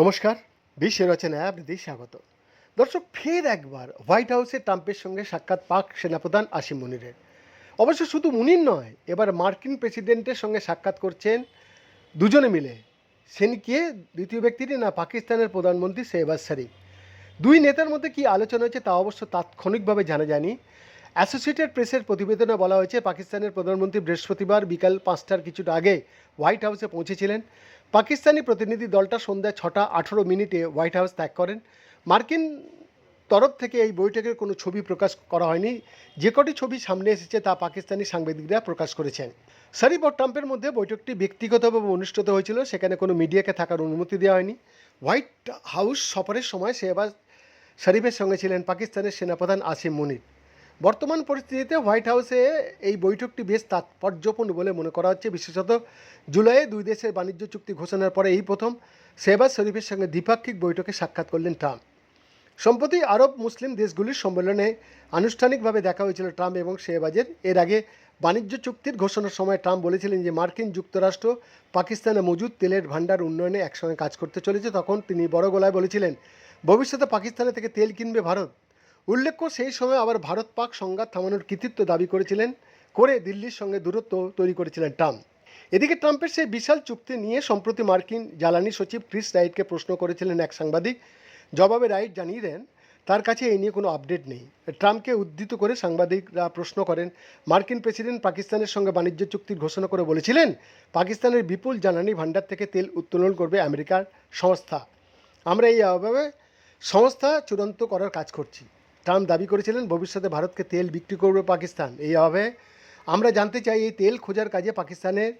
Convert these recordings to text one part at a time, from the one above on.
নমস্কার বিশ্ব রচনায় আপনাদের স্বাগত। দর্শক, ফের একবার হোয়াইট হাউসে ট্রাম্পের সঙ্গে সাক্ষাৎ পাক সেনাপ্রধান আসিম মুনিরের। অবশ্য শুধু মুনির নয়, এবার মার্কিন প্রেসিডেন্টের সঙ্গে সাক্ষাৎ করছেন দুজনে মিলে। সেনকে দ্বিতীয় ব্যক্তিটি না, পাকিস্তানের প্রধানমন্ত্রী শেহবাজ শরীফ। দুই নেতার মধ্যে কী আলোচনা হয়েছে তা অবশ্য তাৎক্ষণিকভাবে জানা যায়নি। অ্যাসোসিয়েটেড প্রেসের প্রতিবেদনে বলা হয়েছে, পাকিস্তানের প্রধানমন্ত্রী বৃহস্পতিবার বিকাল পাঁচটার কিছুটা আগে হোয়াইট হাউসে পৌঁছেছিলেন। পাকিস্তানি প্রতিনিধি দলটা সন্ধ্যা ছটা আঠেরো মিনিটে হোয়াইট হাউস ত্যাগ করেন। মার্কিন তরফ থেকে এই বৈঠকের কোনো ছবি প্রকাশ করা হয়নি। যে কটি ছবি সামনে এসেছে তা পাকিস্তানি সাংবাদিকরা প্রকাশ করেছেন। শরীফ ও ট্রাম্পের মধ্যে বৈঠকটি ব্যক্তিগতভাবে অনুষ্ঠিত হয়েছিল, সেখানে কোনো মিডিয়াকে থাকার অনুমতি দেওয়া হয়নি। হোয়াইট হাউস সফরের সময় শেহবাজ শরীফের সঙ্গে ছিলেন পাকিস্তানের সেনাপ্রধান আসিম মুনির। বর্তমান পরিস্থিতিতে হোয়াইট হাউসে এই বৈঠকটি বেশ তাৎপর্যপূর্ণ বলে মনে করা হচ্ছে। বিশেষত জুলাইয়ে দুই দেশের বাণিজ্য চুক্তি ঘোষণার পরে এই প্রথম শেহবাজ শরীফের সঙ্গে দ্বিপাক্ষিক বৈঠকে সাক্ষাৎ করলেন ট্রাম্প। সম্প্রতি আরব মুসলিম দেশগুলির সম্মেলনে আনুষ্ঠানিকভাবে দেখা হয়েছিল ট্রাম্প এবং শেহবাজের। এর আগে বাণিজ্য চুক্তির ঘোষণার সময় ট্রাম্প বলেছিলেন যে, মার্কিন যুক্তরাষ্ট্র পাকিস্তানে মজুদ তেলের ভাণ্ডার উন্নয়নে একসঙ্গে কাজ করতে চলেছে। তখন তিনি বড় গলায় বলেছিলেন, ভবিষ্যতে পাকিস্তানে থেকে তেল কিনবে ভারত। উল্লেখ্য, সেই সময় আবার ভারত পাক সংঘাত থামানোর কৃতিত্ব দাবি করেছিলেন, করে দিল্লির সঙ্গে দূরত্ব তৈরি করেছিলেন ট্রাম্প। এদিকে ট্রাম্পের সেই বিশাল চুক্তি নিয়ে সম্প্রতি মার্কিন জ্বালানি সচিব ক্রিস রাইটকে প্রশ্ন করেছিলেন এক সাংবাদিক। জবাবে রাইট জানিয়ে দেন, তার কাছে এই নিয়ে কোনো আপডেট নেই। ট্রাম্পকে উদ্ধৃত করে সাংবাদিকরা প্রশ্ন করেন, মার্কিন প্রেসিডেন্ট পাকিস্তানের সঙ্গে বাণিজ্য চুক্তির ঘোষণা করে বলেছিলেন, পাকিস্তানের বিপুল জ্বালানি ভাণ্ডার থেকে তেল উত্তোলন করবে আমেরিকার সংস্থা। আমরা এই অভাবে সংস্থা চূড়ান্ত করার কাজ করছি। ট্রাম্প দাবি করেছিলেন, ভবিষ্যতে ভারতকে তেল বিক্রি করবে পাকিস্তান। এই অভাবে আমরা জানতে চাই এই তেল খোঁজার কাজে পাকিস্তানের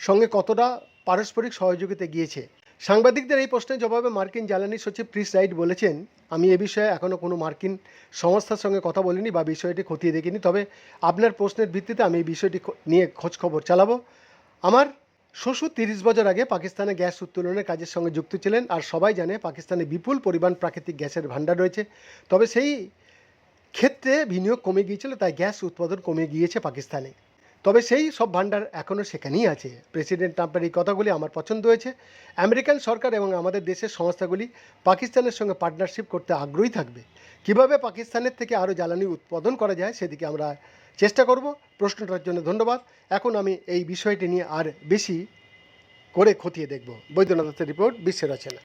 সঙ্গে কতটা পারস্পরিক সহযোগিতা গিয়েছে। সাংবাদিকদের এই প্রশ্নের জবাবে মার্কিন জ্বালানি সচিব প্রিস রাইট বলেছেন, আমি এ বিষয়ে এখনও কোনো মার্কিন সংস্থার সঙ্গে কথা বলিনি বা বিষয়টি খতিয়ে দেখিনি, তবে আপনার প্রশ্নের ভিত্তিতে আমি এই বিষয়টি নিয়ে খোঁজ খবর চালাবো। আমার শ্বশুর তিরিশ বছর আগে পাকিস্তানে গ্যাস উত্তোলনের কাজের সঙ্গে যুক্ত ছিলেন আর সবাই জানে পাকিস্তানে বিপুল পরিমাণ প্রাকৃতিক গ্যাসের ভাণ্ডার রয়েছে। তবে সেই ক্ষেত্রে বিনিয়োগ কমে গিয়েছিল, তাই গ্যাস উৎপাদন কমে গিয়েছে পাকিস্তানে। তবে সেই সব ভাণ্ডার এখনও সেখানেই আছে। প্রেসিডেন্ট ট্রাম্পের এই কথাগুলি আমার পছন্দ হয়েছে। আমেরিকান সরকার এবং আমাদের দেশের সংস্থাগুলি পাকিস্তানের সঙ্গে পার্টনারশিপ করতে আগ্রহী থাকবে। কীভাবে পাকিস্তানের থেকে আরও জ্বালানি উৎপাদন করা যায় সেদিকে আমরা চেষ্টা করব। প্রশ্নটার জন্য ধন্যবাদ। এখন আমি এই বিষয়টি নিয়ে আর বেশি করে খতিয়ে দেখব। বৈদ্যনাথের রিপোর্ট বিশ্বের রচনা।